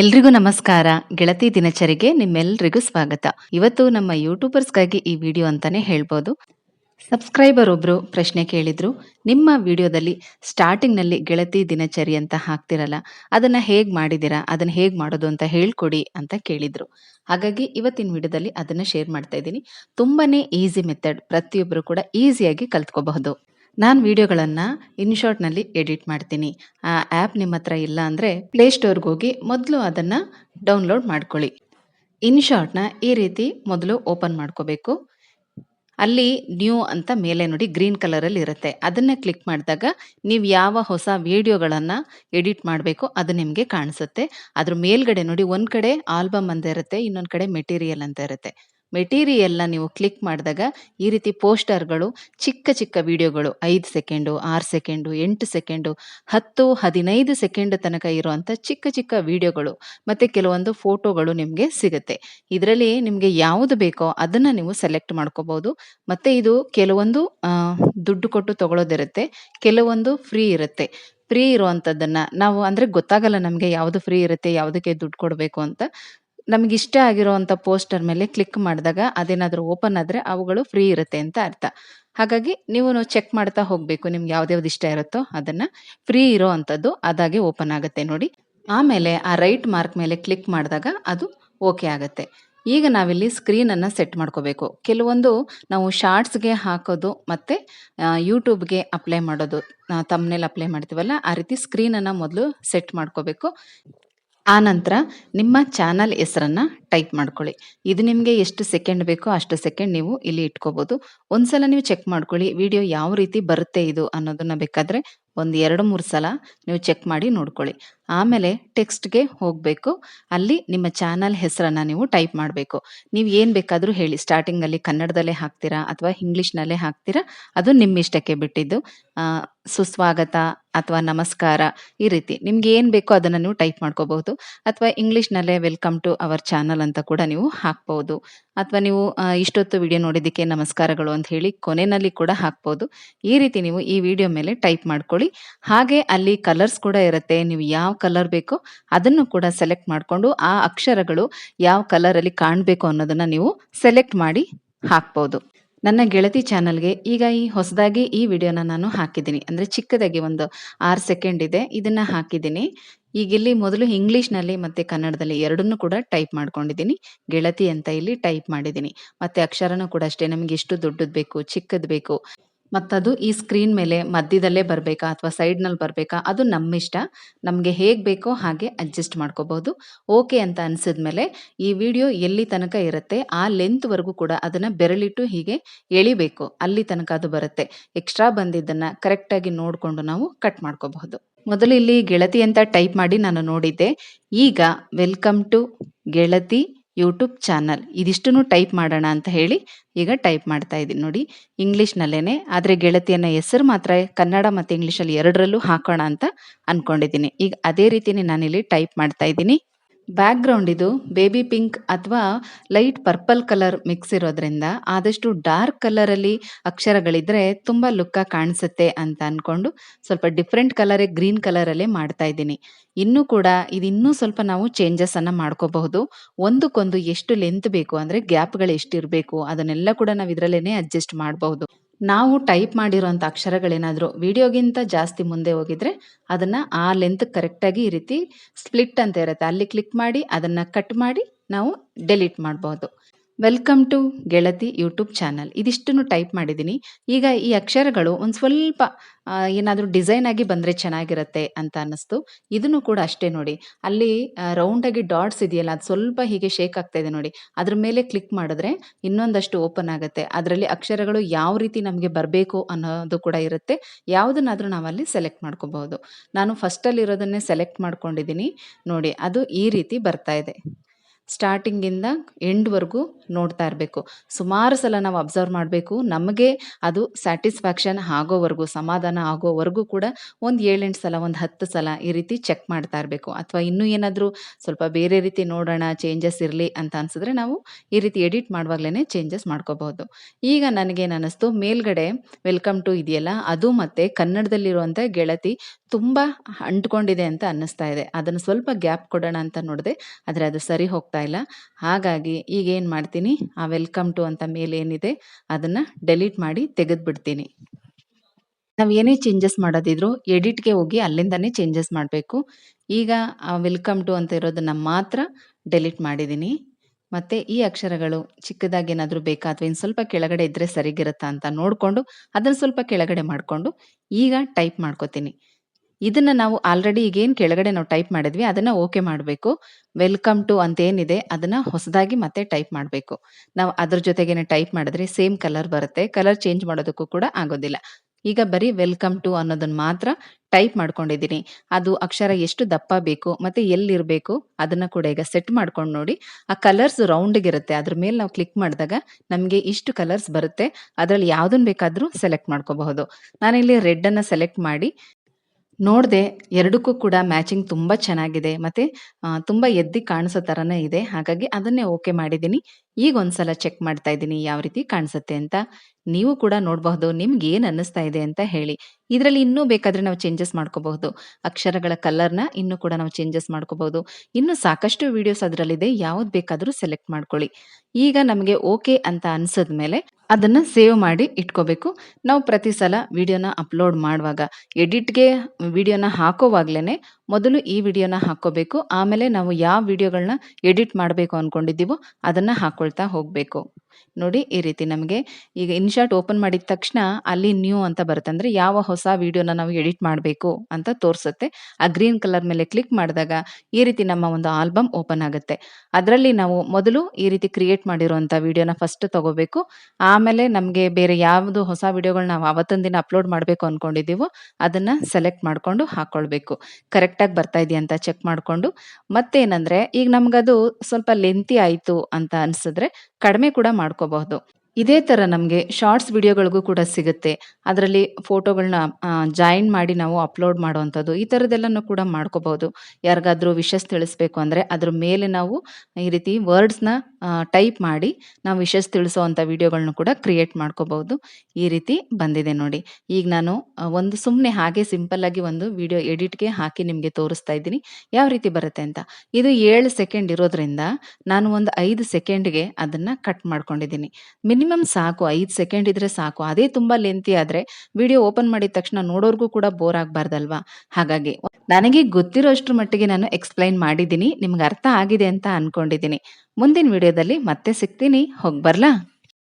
ಎಲ್ರಿಗೂ ನಮಸ್ಕಾರ. ಗೆಳತಿ ದಿನಚರಿಗೆ ನಿಮ್ಮೆಲ್ರಿಗೂ ಸ್ವಾಗತ. ಇವತ್ತು ನಮ್ಮ ಯೂಟ್ಯೂಬರ್ಸ್ಗಾಗಿ ಈ ವಿಡಿಯೋ ಅಂತಾನೆ ಹೇಳ್ಬೋದು. ಸಬ್ಸ್ಕ್ರೈಬರ್ ಒಬ್ರು ಪ್ರಶ್ನೆ ಕೇಳಿದ್ರು, ನಿಮ್ಮ ವಿಡಿಯೋದಲ್ಲಿ ಸ್ಟಾರ್ಟಿಂಗ್ನಲ್ಲಿ ಗೆಳತಿ ದಿನಚರಿ ಅಂತ ಹಾಕ್ತಿರಲ್ಲ, ಅದನ್ನ ಹೇಗ್ ಮಾಡಿದಿರಾ, ಅದನ್ನ ಹೇಗ್ ಮಾಡೋದು ಅಂತ ಹೇಳ್ಕೊಡಿ ಅಂತ ಕೇಳಿದ್ರು. ಹಾಗಾಗಿ ಇವತ್ತಿನ ವಿಡಿಯೋದಲ್ಲಿ ಅದನ್ನ ಶೇರ್ ಮಾಡ್ತಾ ಇದ್ದೀನಿ. ತುಂಬಾನೇ ಈಸಿ ಮೆಥಡ್ ಪ್ರತಿಯೊಬ್ಬರು ಕೂಡ ಈಸಿಯಾಗಿ ಕಲ್ತ್ಕೋಬಹುದು. ನಾನು ವಿಡಿಯೋಗಳನ್ನು ಇನ್ಶಾರ್ಟ್ನಲ್ಲಿ ಎಡಿಟ್ ಮಾಡ್ತೀನಿ. ಆ ಆ್ಯಪ್ ನಿಮ್ಮ ಹತ್ರ ಇಲ್ಲ ಅಂದರೆ ಪ್ಲೇಸ್ಟೋರ್ಗೆ ಹೋಗಿ ಮೊದಲು ಅದನ್ನು ಡೌನ್ಲೋಡ್ ಮಾಡ್ಕೊಳ್ಳಿ. ಇನ್ಶಾರ್ಟ್ನ ಈ ರೀತಿ ಮೊದಲು ಓಪನ್ ಮಾಡ್ಕೋಬೇಕು. ಅಲ್ಲಿ ನ್ಯೂ ಅಂತ ಮೇಲೆ ನೋಡಿ ಗ್ರೀನ್ ಕಲರಲ್ಲಿ ಇರುತ್ತೆ. ಅದನ್ನ ಕ್ಲಿಕ್ ಮಾಡಿದಾಗ ನೀವು ಯಾವ ಹೊಸ ವೀಡಿಯೋಗಳನ್ನು ಎಡಿಟ್ ಮಾಡಬೇಕು ಅದು ನಿಮಗೆ ಕಾಣಿಸುತ್ತೆ. ಅದ್ರ ಮೇಲ್ಗಡೆ ನೋಡಿ ಒಂದು ಕಡೆ ಆಲ್ಬಮ್ ಅಂತ ಇರುತ್ತೆ, ಇನ್ನೊಂದು ಕಡೆ ಮೆಟೀರಿಯಲ್ ಅಂತ ಇರುತ್ತೆ. ಮೆಟೀರಿಯಲ್ನ ನೀವು ಕ್ಲಿಕ್ ಮಾಡಿದಾಗ ಈ ರೀತಿ ಪೋಸ್ಟರ್ಗಳು ಚಿಕ್ಕ ಚಿಕ್ಕ ವಿಡಿಯೋಗಳು ಐದು ಸೆಕೆಂಡು, ಆರು ಸೆಕೆಂಡು, ಎಂಟು ಸೆಕೆಂಡು, ಹತ್ತು, ಹದಿನೈದು ಸೆಕೆಂಡ್ ತನಕ ಇರುವಂಥ ಚಿಕ್ಕ ಚಿಕ್ಕ ವಿಡಿಯೋಗಳು ಮತ್ತು ಕೆಲವೊಂದು ಫೋಟೋಗಳು ನಿಮಗೆ ಸಿಗುತ್ತೆ. ಇದರಲ್ಲಿ ನಿಮಗೆ ಯಾವುದು ಬೇಕೋ ಅದನ್ನು ನೀವು ಸೆಲೆಕ್ಟ್ ಮಾಡ್ಕೋಬೋದು. ಮತ್ತು ಇದು ಕೆಲವೊಂದು ದುಡ್ಡು ಕೊಟ್ಟು ತಗೊಳ್ಳೋದಿರುತ್ತೆ ಕೆಲವೊಂದು ಫ್ರೀ ಇರುತ್ತೆ. ಫ್ರೀ ಇರುವಂಥದ್ದನ್ನು ನಾವು ಅಂದರೆ ಗೊತ್ತಾಗಲ್ಲ ನಮಗೆ ಯಾವುದು ಫ್ರೀ ಇರುತ್ತೆ, ಯಾವುದಕ್ಕೆ ದುಡ್ಡು ಕೊಡಬೇಕು ಅಂತ. ನಮ್ಗೆ ಇಷ್ಟ ಆಗಿರುವಂಥ ಪೋಸ್ಟರ್ ಮೇಲೆ ಕ್ಲಿಕ್ ಮಾಡಿದಾಗ ಅದೇನಾದರೂ ಓಪನ್ ಆದರೆ ಅವುಗಳು ಫ್ರೀ ಇರುತ್ತೆ ಅಂತ ಅರ್ಥ. ಹಾಗಾಗಿ ನೀವು ಚೆಕ್ ಮಾಡ್ತಾ ಹೋಗಬೇಕು ನಿಮ್ಗೆ ಯಾವ್ದ್ಯಾವ್ದು ಇಷ್ಟ ಇರುತ್ತೋ ಅದನ್ನು. ಫ್ರೀ ಇರೋ ಅಂಥದ್ದು ಅದಾಗೆ ಓಪನ್ ಆಗುತ್ತೆ ನೋಡಿ. ಆಮೇಲೆ ಆ ರೈಟ್ ಮಾರ್ಕ್ ಮೇಲೆ ಕ್ಲಿಕ್ ಮಾಡಿದಾಗ ಅದು ಓಕೆ ಆಗುತ್ತೆ. ಈಗ ನಾವಿಲ್ಲಿ ಸ್ಕ್ರೀನನ್ನು ಸೆಟ್ ಮಾಡ್ಕೋಬೇಕು. ಕೆಲವೊಂದು ನಾವು ಶಾರ್ಟ್ಸ್ಗೆ ಹಾಕೋದು ಮತ್ತು ಯೂಟ್ಯೂಬ್ಗೆ ಅಪ್ಲೈ ಮಾಡೋದು ತಮ್ಮನೇಲಿ ಅಪ್ಲೈ ಮಾಡ್ತೀವಲ್ಲ, ಆ ರೀತಿ ಸ್ಕ್ರೀನನ್ನು ಮೊದಲು ಸೆಟ್ ಮಾಡ್ಕೋಬೇಕು. ಆನಂತರ ನಿಮ್ಮ ಚಾನಲ್ ಹೆಸರನ್ನು ಟೈಪ್ ಮಾಡ್ಕೊಳ್ಳಿ. ಇದು ನಿಮಗೆ ಎಷ್ಟು ಸೆಕೆಂಡ್ ಬೇಕೋ ಅಷ್ಟು ಸೆಕೆಂಡ್ ನೀವು ಇಲ್ಲಿ ಇಟ್ಕೋಬೋದು. ಒಂದ್ಸಲ ನೀವು ಚೆಕ್ ಮಾಡ್ಕೊಳ್ಳಿ, ವಿಡಿಯೋ ಯಾವ ರೀತಿ ಬರುತ್ತೆ ಇದು ಅನ್ನೋದನ್ನ ಬೇಕಾದರೆ ಒಂದು ಎರಡು ಮೂರು ಸಲ ನೀವು ಚೆಕ್ ಮಾಡಿ ನೋಡ್ಕೊಳ್ಳಿ. ಆಮೇಲೆ ಟೆಕ್ಸ್ಟ್ಗೆ ಹೋಗಬೇಕು. ಅಲ್ಲಿ ನಿಮ್ಮ ಚಾನಲ್ ಹೆಸರನ್ನು ನೀವು ಟೈಪ್ ಮಾಡಬೇಕು. ನೀವು ಏನು ಬೇಕಾದರೂ ಹೇಳಿ. ಸ್ಟಾರ್ಟಿಂಗಲ್ಲಿ ಕನ್ನಡದಲ್ಲೇ ಹಾಕ್ತೀರಾ ಅಥವಾ ಇಂಗ್ಲೀಷ್ನಲ್ಲೇ ಹಾಕ್ತೀರಾ? ಅದು ನಿಮ್ಮ ಇಷ್ಟಕ್ಕೆ ಬಿಟ್ಟಿದ್ದು ಸುಸ್ವಾಗತ ಅಥವಾ ನಮಸ್ಕಾರ ಈ ರೀತಿ. ನಿಮ್ಗೆ ಏನು ಬೇಕೋ ಅದನ್ನು ನೀವು ಟೈಪ್ ಮಾಡ್ಕೋಬಹುದು. ಅಥವಾ ಇಂಗ್ಲೀಷ್ನಲ್ಲೇ ವೆಲ್ಕಮ್ ಟು ಅವರ್ ಚಾನಲ್ ಅಂತ ಕೂಡ ನೀವು ಹಾಕ್ಬೋದು ಅಥವಾ ನೀವು ಇಷ್ಟೊತ್ತು ವಿಡಿಯೋ ನೋಡಿದ್ದಕ್ಕೆ ನಮಸ್ಕಾರಗಳು ಅಂತ ಹೇಳಿ ಕೊನೆಯಲ್ಲಿ ಕೂಡ ಹಾಕ್ಬೋದು ಈ ರೀತಿ ನೀವು ಈ ವಿಡಿಯೋ ಮೇಲೆ ಟೈಪ್ ಮಾಡ್ಕೊಳ್ಳಿ. ಹಾಗೆ ಅಲ್ಲಿ ಕಲರ್ಸ್ ಕೂಡ ಇರುತ್ತೆ. ನೀವು ಯಾವ ಕಲರ್ ಬೇಕೋ ಅದನ್ನು ಕೂಡ ಸೆಲೆಕ್ಟ್ ಮಾಡಿಕೊಂಡು ಆ ಅಕ್ಷರಗಳು ಯಾವ ಕಲರ್ ಅಲ್ಲಿ ಕಾಣಬೇಕು ಅನ್ನೋದನ್ನ ನೀವು ಸೆಲೆಕ್ಟ್ ಮಾಡಿ ಹಾಕ್ಬೋದು. ನನ್ನ ಗೆಳತಿ ಚಾನಲ್ಗೆ ಈಗ ಈ ಹೊಸದಾಗಿ ಈ ವಿಡಿಯೋನ ನಾನು ಹಾಕಿದ್ದೀನಿ. ಅಂದರೆ ಚಿಕ್ಕದಾಗಿ ಒಂದು ಆರು ಸೆಕೆಂಡ್ ಇದೆ. ಇದನ್ನ ಹಾಕಿದ್ದೀನಿ. ಈಗ ಇಲ್ಲಿ ಮೊದಲು ಇಂಗ್ಲೀಷ್ನಲ್ಲಿ ಮತ್ತು ಕನ್ನಡದಲ್ಲಿ ಎರಡನ್ನೂ ಕೂಡ ಟೈಪ್ ಮಾಡ್ಕೊಂಡಿದ್ದೀನಿ. ಗೆಳತಿ ಅಂತ ಇಲ್ಲಿ ಟೈಪ್ ಮಾಡಿದ್ದೀನಿ. ಮತ್ತು ಅಕ್ಷರನೂ ಕೂಡ ಅಷ್ಟೇ. ನಮಗೆ ಎಷ್ಟು ದೊಡ್ಡದು ಬೇಕು, ಚಿಕ್ಕದ್ ಬೇಕು. ಮತ್ತದು ಈ ಸ್ಕ್ರೀನ್ ಮೇಲೆ ಮಧ್ಯದಲ್ಲೇ ಬರಬೇಕಾ ಅಥವಾ ಸೈಡ್ನಲ್ಲಿ ಬರಬೇಕಾ ಅದು ನಮ್ಮ ಇಷ್ಟ ನಮಗೆ ಹೇಗೆ ಬೇಕೋ ಹಾಗೆ ಅಡ್ಜಸ್ಟ್ ಮಾಡ್ಕೋಬಹುದು ಓಕೆ ಅಂತ ಅನಿಸಿದ್ಮೇಲೆ ಈ ವಿಡಿಯೋ ಎಲ್ಲಿ ತನಕ ಇರುತ್ತೆ, ಆ ಲೆಂತ್ವರೆಗೂ ಕೂಡ ಅದನ್ನು ಬೆರಳಿಟ್ಟು ಹೀಗೆ ಎಳಿಬೇಕು. ಅಲ್ಲಿ ತನಕ ಅದು ಬರುತ್ತೆ. ಎಕ್ಸ್ಟ್ರಾ ಬಂದಿದ್ದನ್ನು ಕರೆಕ್ಟಾಗಿ ನೋಡಿಕೊಂಡು ನಾವು ಕಟ್ ಮಾಡ್ಕೋಬಹುದು. ಮೊದಲು ಇಲ್ಲಿ ಗೆಳತಿ ಅಂತ ಟೈಪ್ ಮಾಡಿ ನಾನು ನೋಡಿದ್ದೆ. ಈಗ welcome to Gelathi YouTube channel ಇದಿಷ್ಟನ್ನು ಟೈಪ್ ಮಾಡೋಣ ಅಂತ ಹೇಳಿ ಈಗ ಟೈಪ್ ಮಾಡ್ತಾ ಇದ್ದೀನಿ. ನೋಡಿ ಇಂಗ್ಲೀಷ್ನಲ್ಲೇ ಆದರೆ ಗೆಳತಿಯನ್ನ ಹೆಸರು ಮಾತ್ರ ಕನ್ನಡ ಮತ್ತು ಇಂಗ್ಲೀಷಲ್ಲಿ ಎರಡರಲ್ಲೂ ಹಾಕೋಣ ಅಂತ ಅಂದ್ಕೊಂಡಿದ್ದೀನಿ ಈಗ ಅದೇ ರೀತಿನೇ ನಾನಿಲ್ಲಿ ಟೈಪ್ ಮಾಡ್ತಾ ಇದ್ದೀನಿ. ಬ್ಯಾಕ್ಗ್ರೌಂಡ್ ಇದು ಬೇಬಿ ಪಿಂಕ್ ಅಥವಾ ಲೈಟ್ ಪರ್ಪಲ್ ಕಲರ್ ಮಿಕ್ಸ್ ಇರೋದ್ರಿಂದ ಆದಷ್ಟು ಡಾರ್ಕ್ ಕಲರಲ್ಲಿ ಅಕ್ಷರಗಳಿದ್ರೆ ತುಂಬ ಲುಕ್ಕಾಗಿ ಕಾಣಿಸುತ್ತೆ ಅಂತ ಅನ್ಕೊಂಡು ಸ್ವಲ್ಪ ಡಿಫ್ರೆಂಟ್ ಕಲರ್ ಗ್ರೀನ್ ಕಲರಲ್ಲೇ ಮಾಡ್ತಾ ಇದ್ದೀನಿ. ಇನ್ನೂ ಕೂಡ ಇದು ಇನ್ನೂ ಸ್ವಲ್ಪ ನಾವು ಚೇಂಜಸನ್ನು ಮಾಡ್ಕೋಬಹುದು. ಒಂದಕ್ಕೊಂದು ಎಷ್ಟು ಲೆಂತ್ ಬೇಕು ಅಂದರೆ ಗ್ಯಾಪ್ಗಳು ಎಷ್ಟು ಇರಬೇಕು ಅದನ್ನೆಲ್ಲ ಕೂಡ ನಾವು ಇದರಲ್ಲೇ ಅಡ್ಜಸ್ಟ್ ಮಾಡಬಹುದು. ನಾವು ಟೈಪ್ ಮಾಡಿರೋಂಥ ಅಕ್ಷರಗಳೇನಾದರೂ ವಿಡಿಯೋಗಿಂತ ಜಾಸ್ತಿ ಮುಂದೆ ಹೋಗಿದ್ರೆ ಅದನ್ನು ಆ ಲೆಂತ್ ಕರೆಕ್ಟಾಗಿ ಈ ರೀತಿ ಸ್ಪ್ಲಿಟ್ ಅಂತ ಇರುತ್ತೆ. ಅಲ್ಲಿ ಕ್ಲಿಕ್ ಮಾಡಿ, ಅದನ್ನು ಕಟ್ ಮಾಡಿ, ನಾವು ಡೆಲೀಟ್ ಮಾಡ್ಬೋದು. Welcome to Gelathi YouTube channel ಇದಿಷ್ಟನ್ನು ಟೈಪ್ ಮಾಡಿದ್ದೀನಿ ಈಗ ಈ ಅಕ್ಷರಗಳು ಒಂದು ಸ್ವಲ್ಪ ಏನಾದರೂ ಡಿಸೈನ್ ಆಗಿ ಬಂದರೆ ಚೆನ್ನಾಗಿರುತ್ತೆ ಅಂತ ಅನ್ನಿಸ್ತು. ಇದನ್ನು ಕೂಡ ಅಷ್ಟೇ ನೋಡಿ. ಅಲ್ಲಿ ರೌಂಡಾಗಿ ಡಾಟ್ಸ್ ಇದೆಯಲ್ಲ, ಅದು ಸ್ವಲ್ಪ ಹೀಗೆ ಶೇಕ್ ಆಗ್ತಾ ಇದೆ ನೋಡಿ. ಅದ್ರ ಮೇಲೆ ಕ್ಲಿಕ್ ಮಾಡಿದ್ರೆ ಇನ್ನೊಂದಷ್ಟು ಓಪನ್ ಆಗುತ್ತೆ. ಅದರಲ್ಲಿ ಅಕ್ಷರಗಳು ಯಾವ ರೀತಿ ನಮಗೆ ಬರಬೇಕು ಅನ್ನೋದು ಕೂಡ ಇರುತ್ತೆ. ಯಾವುದನ್ನಾದರೂ ನಾವಲ್ಲಿ ಸೆಲೆಕ್ಟ್ ಮಾಡ್ಕೋಬಹುದು. ನಾನು ಫಸ್ಟಲ್ಲಿರೋದನ್ನೇ ಸೆಲೆಕ್ಟ್ ಮಾಡ್ಕೊಂಡಿದ್ದೀನಿ ನೋಡಿ, ಅದು ಈ ರೀತಿ ಬರ್ತಾ ಇದೆ. ಸ್ಟಾರ್ಟಿಂಗಿಂದ ಎಂಡ್ವರೆಗೂ ನೋಡ್ತಾ ಇರಬೇಕು. ಸುಮಾರು ಸಲ ನಾವು ಅಬ್ಸರ್ವ್ ಮಾಡಬೇಕು. ನಮಗೆ ಅದು ಸ್ಯಾಟಿಸ್ಫ್ಯಾಕ್ಷನ್ ಆಗೋವರೆಗೂ, ಸಮಾಧಾನ ಆಗೋವರೆಗೂ ಕೂಡ ಒಂದು ಏಳೆಂಟು ಸಲ, ಒಂದು ಹತ್ತು ಸಲ ಈ ರೀತಿ ಚೆಕ್ ಮಾಡ್ತಾ ಇರಬೇಕು. ಅಥವಾ ಇನ್ನೂ ಏನಾದರೂ ಸ್ವಲ್ಪ ಬೇರೆ ರೀತಿ ನೋಡೋಣ ಚೇಂಜಸ್ ಇರಲಿ ಅಂತ ಅನಿಸಿದ್ರೆ ನಾವು ಈ ರೀತಿ ಎಡಿಟ್ ಮಾಡುವಾಗಲೇ ಚೇಂಜಸ್ ಮಾಡ್ಕೋಬಹುದು. ಈಗ ನನಗೇನು ಅನ್ನಿಸ್ತು, ಮೇಲ್ಗಡೆ ವೆಲ್ಕಮ್ ಟು ಇದೆಯಲ್ಲ, ಅದು ಮತ್ತು ಕನ್ನಡದಲ್ಲಿರುವಂಥ ಗೆಳತಿ ತುಂಬ ಅಂಟ್ಕೊಂಡಿದೆ ಅಂತ ಅನ್ನಿಸ್ತಾ ಇದೆ. ಅದನ್ನು ಸ್ವಲ್ಪ ಗ್ಯಾಪ್ ಕೊಡೋಣ ಅಂತ ನೋಡಿದೆ, ಆದರೆ ಅದು ಸರಿ ಹೋಗ್ತಾ ಇಲ್ಲ. ಹಾಗಾಗಿ ಈಗ ಏನು ಮಾಡ್ತೀನಿ? ಆ ವೆಲ್ಕಮ್ ಟು ಅಂತ ಮೇಲೆ ಏನಿದೆ, ಅದನ್ನು ಡೆಲೀಟ್ ಮಾಡಿ ತೆಗೆದುಬಿಡ್ತೀನಿ. ನಾವು ಏನೇ ಚೇಂಜಸ್ ಮಾಡೋದಿದ್ರು ಎಡಿಟ್ಗೆ ಹೋಗಿ ಅಲ್ಲಿಂದನೇ ಚೇಂಜಸ್ ಮಾಡಬೇಕು. ಈಗ ಆ ವೆಲ್ಕಮ್ ಟು ಅಂತ ಇರೋದನ್ನು ಮಾತ್ರ ಡೆಲೀಟ್ ಮಾಡಿದ್ದೀನಿ ಮತ್ತು ಈ ಅಕ್ಷರಗಳು ಚಿಕ್ಕದಾಗಿ ಏನಾದರೂ ಬೇಕಾ ಅಥವಾ ಇನ್ನು ಸ್ವಲ್ಪ ಕೆಳಗಡೆ ಇದ್ದರೆ ಸರಿಗಿರುತ್ತಾ ಅಂತ ನೋಡಿಕೊಂಡು, ಅದನ್ನು ಸ್ವಲ್ಪ ಕೆಳಗಡೆ ಮಾಡಿಕೊಂಡು ಈಗ ಟೈಪ್ ಮಾಡ್ಕೋತೀನಿ. ಇದನ್ನು ನಾವು ಆಲ್ರೆಡಿ ಈಗೇನು ಕೆಳಗಡೆ ನಾವು ಟೈಪ್ ಮಾಡಿದ್ವಿ, ಅದನ್ನ ಓಕೆ ಮಾಡಬೇಕು. ವೆಲ್ಕಮ್ ಟು ಅಂತ ಏನಿದೆ ಅದನ್ನ ಹೊಸದಾಗಿ ಮತ್ತೆ ಟೈಪ್ ಮಾಡಬೇಕು. ನಾವು ಅದ್ರ ಜೊತೆಗೇನೆ ಟೈಪ್ ಮಾಡಿದ್ರೆ ಸೇಮ್ ಕಲರ್ ಬರುತ್ತೆ ಕಲರ್ ಚೇಂಜ್ ಮಾಡೋದಕ್ಕೂ ಕೂಡ ಆಗೋದಿಲ್ಲ. ಈಗ ಬರೀ ವೆಲ್ಕಮ್ ಟು ಅನ್ನೋದನ್ನ ಮಾತ್ರ ಟೈಪ್ ಮಾಡ್ಕೊಂಡಿದ್ದೀನಿ ಅದು ಅಕ್ಷರ ಎಷ್ಟು ದಪ್ಪ ಬೇಕು, ಮತ್ತೆ ಎಲ್ಲಿರಬೇಕು, ಅದನ್ನ ಕೂಡ ಈಗ ಸೆಟ್ ಮಾಡ್ಕೊಂಡು ನೋಡಿ. ಆ ಕಲರ್ಸ್ ರೌಂಡಿಗಿರುತ್ತೆ ಅದ್ರ ಮೇಲೆ ನಾವು ಕ್ಲಿಕ್ ಮಾಡಿದಾಗ ನಮಗೆ ಇಷ್ಟು ಕಲರ್ಸ್ ಬರುತ್ತೆ, ಅದರಲ್ಲಿ ಯಾವುದನ್ನು ಬೇಕಾದರೂ ಸೆಲೆಕ್ಟ್ ಮಾಡ್ಕೋಬಹುದು. ನಾನಿಲ್ಲಿ ಅನ್ನ ಸೆಲೆಕ್ಟ್ ಮಾಡಿ ನೋಡಿದೆ ಎರಡಕ್ಕೂ ಕೂಡ ಮ್ಯಾಚಿಂಗ್ ತುಂಬ ಚೆನ್ನಾಗಿದೆ. ಮತ್ತು ತುಂಬ ಎದ್ದಿ ಕಾಣಿಸೋ ಥರನೇ ಇದೆ. ಹಾಗಾಗಿ ಅದನ್ನೇ ಓಕೆ ಮಾಡಿದ್ದೀನಿ. ಈಗ ಒಂದ್ಸಲ ಚೆಕ್ ಮಾಡ್ತಾ ಇದ್ದೀನಿ ಯಾವ ರೀತಿ ಕಾಣಿಸುತ್ತೆ ಅಂತ. ನೀವು ಕೂಡ ನೋಡಬಹುದು. ನಿಮ್ಗೆ ಏನು ಅನ್ನಿಸ್ತಾ ಇದೆ ಅಂತ ಹೇಳಿ. ಇದರಲ್ಲಿ ಇನ್ನೂ ಬೇಕಾದರೆ ನಾವು ಚೇಂಜಸ್ ಮಾಡ್ಕೋಬಹುದು. ಅಕ್ಷರಗಳ ಕಲರ್ನ ಇನ್ನೂ ಕೂಡ ನಾವು ಚೇಂಜಸ್ ಮಾಡ್ಕೋಬಹುದು. ಇನ್ನು ಸಾಕಷ್ಟು ವಿಡಿಯೋಸ್ ಅದರಲ್ಲಿದೆ. ಯಾವ್ದು ಬೇಕಾದರೂ ಸೆಲೆಕ್ಟ್ ಮಾಡ್ಕೊಳ್ಳಿ. ಈಗ ನಮಗೆ ಓಕೆ ಅಂತ ಅನ್ಸಿದ ಮೇಲೆ ಅದನ್ನು ಸೇವ್ ಮಾಡಿ ಇಟ್ಕೋಬೇಕು. ನಾವು ಪ್ರತಿ ಸಲ ವಿಡಿಯೋನ ಅಪ್ಲೋಡ್ ಮಾಡುವಾಗ ಎಡಿಟ್ಗೆ ವಿಡಿಯೋನ ಹಾಕೋವಾಗ್ಲೇ ಮೊದಲು ಈ ವಿಡಿಯೋನ ಹಾಕ್ಕೋಬೇಕು. ಆಮೇಲೆ ನಾವು ಯಾವ ವಿಡಿಯೋಗಳನ್ನ ಎಡಿಟ್ ಮಾಡಬೇಕು ಅಂದ್ಕೊಂಡಿದ್ದೀವೋ ಅದನ್ನು ಹಾಕ್ಕೊಳ್ತಾ ಹೋಗಬೇಕು. ನೋಡಿ, ಈ ರೀತಿ ನಮಗೆ ಈಗ ಇನ್ಶಾಟ್ ಓಪನ್ ಮಾಡಿದ ತಕ್ಷಣ ಅಲ್ಲಿ ನ್ಯೂ ಅಂತ ಬರುತ್ತೆ ಅಂದರೆ ಯಾವ ಹೊಸ ವಿಡಿಯೋನ ನಾವು ಎಡಿಟ್ ಮಾಡಬೇಕು ಅಂತ ತೋರಿಸುತ್ತೆ. ಆ ಗ್ರೀನ್ ಕಲರ್ ಮೇಲೆ ಕ್ಲಿಕ್ ಮಾಡಿದಾಗ ಈ ರೀತಿ ನಮ್ಮ ಒಂದು ಆಲ್ಬಮ್ ಓಪನ್ ಆಗುತ್ತೆ. ಅದರಲ್ಲಿ ನಾವು ಮೊದಲು ಈ ರೀತಿ ಕ್ರಿಯೇಟ್ ಮಾಡಿರುವಂಥ ವಿಡಿಯೋನ ಫಸ್ಟ್ ತಗೋಬೇಕು. ಆಮೇಲೆ ನಮಗೆ ಬೇರೆ ಯಾವುದು ಹೊಸ ವಿಡಿಯೋಗಳು ನಾವು ಅವತ್ತೊಂದಿನ ದಿನ ಅಪ್ಲೋಡ್ ಮಾಡಬೇಕು ಅಂದ್ಕೊಂಡಿದ್ದೀವೋ ಅದನ್ನು ಸೆಲೆಕ್ಟ್ ಮಾಡಿಕೊಂಡು ಹಾಕ್ಕೊಳ್ಬೇಕು ಕರೆಕ್ಟಾಗಿ ಬರ್ತಾ ಇದೆಯಾ ಅಂತ ಚೆಕ್ ಮಾಡಿಕೊಂಡು, ಮತ್ತೇನಂದರೆ ಈಗ ನಮಗದು ಸ್ವಲ್ಪ ಲೆಂತಿ ಆಯಿತು ಅಂತ ಅನ್ಸಿದ್ರೆ ಕಡಿಮೆ ಕೂಡ ಮಾಡ್ಕೋಬಹುದು. ಇದೇ ಥರ ನಮಗೆ ಶಾರ್ಟ್ಸ್ ವಿಡಿಯೋಗಳಿಗೂ ಕೂಡ ಸಿಗುತ್ತೆ. ಅದರಲ್ಲಿ ಫೋಟೋಗಳನ್ನ ಜಾಯಿನ್ ಮಾಡಿ ನಾವು ಅಪ್ಲೋಡ್ ಮಾಡುವಂಥದ್ದು ಈ ಥರದ್ದೆಲ್ಲನೂ ಕೂಡ ಮಾಡ್ಕೋಬಹುದು. ಯಾರಿಗಾದ್ರೂ ವಿಷಸ್ ತಿಳಿಸ್ಬೇಕು ಅಂದರೆ ಅದ್ರ ಮೇಲೆ ನಾವು ಈ ರೀತಿ ವರ್ಡ್ಸ್ನ ಟೈಪ್ ಮಾಡಿ ನಾವು ವಿಷಸ್ ತಿಳಿಸೋವಂಥ ವಿಡಿಯೋಗಳನ್ನ ಕೂಡ ಕ್ರಿಯೇಟ್ ಮಾಡ್ಕೋಬಹುದು. ಈ ರೀತಿ ಬಂದಿದೆ ನೋಡಿ. ಈಗ ನಾನು ಒಂದು ಸುಮ್ಮನೆ ಹಾಗೆ ಸಿಂಪಲ್ಲಾಗಿ ಒಂದು ವಿಡಿಯೋ ಎಡಿಟ್ಗೆ ಹಾಕಿ ನಿಮಗೆ ತೋರಿಸ್ತಾ ಇದ್ದೀನಿ. ಯಾವ ರೀತಿ ಬರುತ್ತೆ ಅಂತ. ಇದು ಏಳು ಸೆಕೆಂಡ್ ಇರೋದ್ರಿಂದ ನಾನು ಒಂದು ಐದು ಸೆಕೆಂಡ್ಗೆ ಅದನ್ನು ಕಟ್ ಮಾಡ್ಕೊಂಡಿದ್ದೀನಿ. ಮಿನಿಮಮ್ ಸಾಕು, ಐದು ಸೆಕೆಂಡ್ ಇದ್ರೆ ಸಾಕು. ಅದೇ ತುಂಬಾ ಲೆಂತಿ ಆದ್ರೆ ವಿಡಿಯೋ ಓಪನ್ ಮಾಡಿದ ತಕ್ಷಣ ನೋಡೋರ್ಗೂ ಕೂಡ ಬೋರ್ ಆಗಬಾರ್ದಲ್ವಾ? ಹಾಗಾಗಿ ನನಗೆ ಗೊತ್ತಿರೋಷ್ಟ್ರ ಮಟ್ಟಿಗೆ ನಾನು ಎಕ್ಸ್ಪ್ಲೈನ್ ಮಾಡಿದ್ದೀನಿ. ನಿಮ್ಗೆ ಅರ್ಥ ಆಗಿದೆ ಅಂತ ಅನ್ಕೊಂಡಿದ್ದೀನಿ. ಮುಂದಿನ ವಿಡಿಯೋದಲ್ಲಿ ಮತ್ತೆ ಸಿಗ್ತೀನಿ. ಹೋಗಿ ಬರ್ಲಾ?